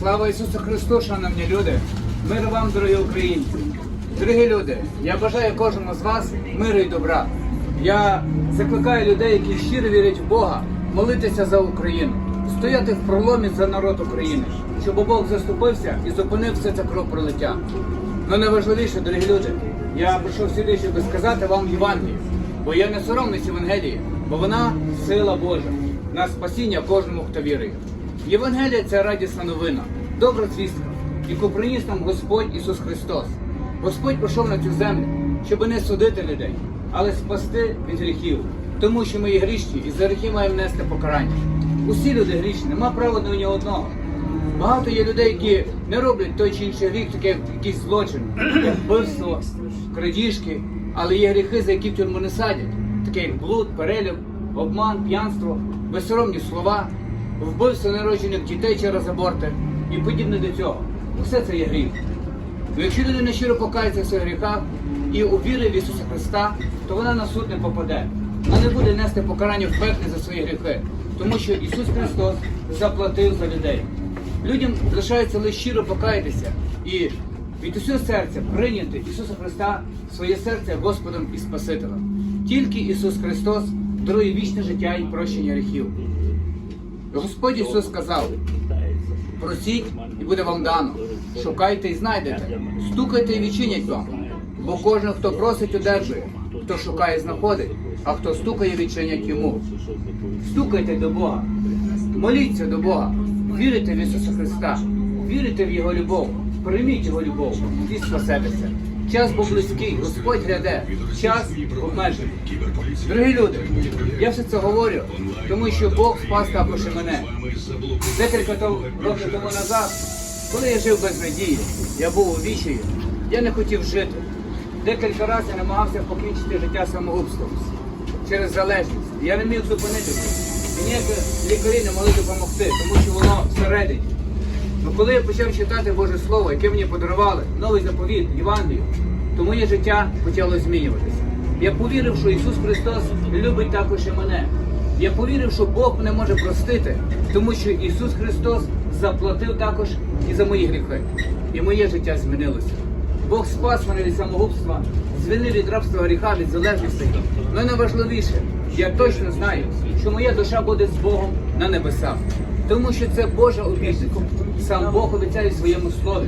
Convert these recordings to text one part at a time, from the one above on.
Слава Ісусу Христу, шановні люди! Мир вам, дорогі українці! Дорогі люди, я бажаю кожному з вас миру і добра. Я закликаю людей, які щиро вірять в Бога, молитися за Україну, стояти в проломі за народ України, щоб Бог заступився і зупинив все це кровопролиття. Ну найважливіше, дорогі люди, я прийшов сюди, щоб сказати вам Євангелію, бо я не соромлюсь Євангелії, бо вона сила Божа на спасіння кожному, хто вірує. Євангелія це радісна новина, добра звістка, яку приніс нам Господь Ісус Христос. Господь прийшов на цю землю, щоб не судити людей, але спасти від гріхів, тому що ми є грішні і за гріхи маємо нести покарання. Усі люди грішні, нема права до ні одного. Багато є людей, які не роблять той чи інший гріх, таке як якийсь злочин, як вбивство, крадіжки, але є гріхи, за які в тюрму не садять, таке як блуд, перелюб, обман, п'янство, безсоромні слова, вбивство народжених дітей через аборти і подібне до цього. Все це є гріх. Ну, якщо людина щиро покається в своїх гріхах і увірить в Ісуса Христа, то вона на суд не попаде. Вона не буде нести покарання в пеклі за свої гріхи, тому що Ісус Христос заплатив за людей. Людям лишається лише щиро покаятися і від усього серця прийняти Ісуса Христа в своє серце Господом і Спасителем. Тільки Ісус Христос дарує вічне життя і прощення гріхів. Господь Ісус сказав, просіть і буде вам дано, шукайте і знайдете, стукайте і відчинять вам. Бо кожен, хто просить, одержує, хто шукає, знаходить, а хто стукає, відчинять йому. Стукайте до Бога, моліться до Бога, вірите в Ісуса Христа, вірите в Його любов, прийміть Його любов і спасетеся. Час був близький, Господь гряде, час обмежений. Дорогі люди, я все це говорю, тому що Бог спас також і мене. Декілька років тому назад, коли я жив без надії, я був у вічі, я не хотів жити. Декілька разів я намагався покінчити життя самогубством через залежність. Я не міг зупинитися. І ніякі лікарі не могли допомогти, тому що воно всередині. Ну коли я почав читати Боже Слово, яке мені подарували, новий заповіт, Євангелію, то моє життя почало змінюватися. Я повірив, що Ісус Христос любить також і мене. Я повірив, що Бог мене може простити, тому що Ісус Христос заплатив також і за мої гріхи. І моє життя змінилося. Бог спас мене від самогубства, звільнив від рабства гріха, від залежності. Але найважливіше, я точно знаю, що моя душа буде з Богом на небесах. Тому що це Божа обітниця. Сам Бог обіцяє в своєму слові.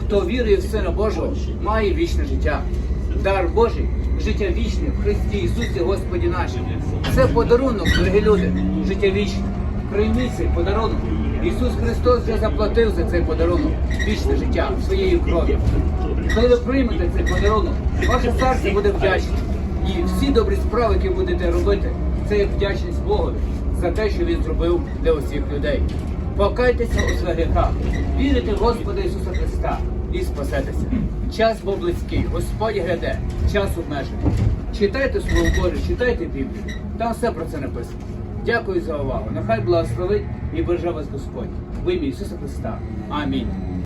Хто вірує в Сина Божого, має вічне життя. Дар Божий, життя вічне в Христі Ісусі Господі нашому. Це подарунок, дорогі люди, життя вічне. Прийміть цей подарунок. Ісус Христос вже заплатив за цей подарунок, вічне життя своєю кров'ю. Коли ви приймете цей подарунок, ваше серце буде вдячне. І всі добрі справи, які будете робити, це вдячність Богові за те, що Він зробив для усіх людей. Покайтеся у своїх гріхах, вірите в Господа Ісуса Христа і спасетеся. Час був близький, Господь гряде, час обмежений. Читайте Слово Боже, читайте Біблію. Там все про це написано. Дякую за увагу. Нехай благословить і береже вас Господь. В ім'я Ісуса Христа. Амінь.